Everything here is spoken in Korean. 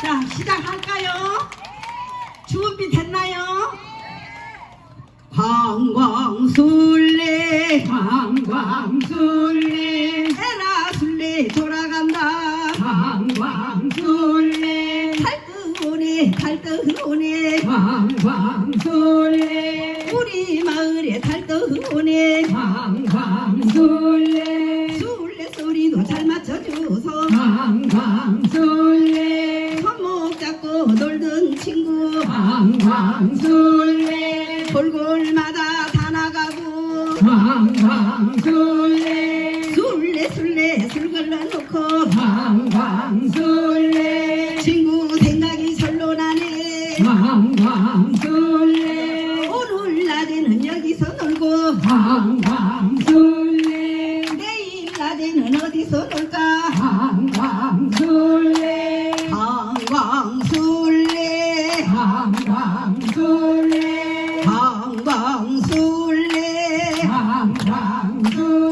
자, 시작할까요? 준비 됐나요? 광광술래 방광술래 에라 술래 돌아간다. 방광술래 달뜨오네 달뜨오네. 방광술래 우리 마을에 달뜨오네. 방광술래. 술래 소리도 잘 맞춰줘서. 놀던 친구 방광술래. 골골마다 다 나가고 방광술래. 술래 술래 술 걸러놓고 방광술래. 친구 생각이 절로 나네. 방광술래. 오늘 낮에는 여기서 놀고 방광술래. 내일 낮에는 어디서 놀까? 방 방방술래. 방방술래. 방방술래.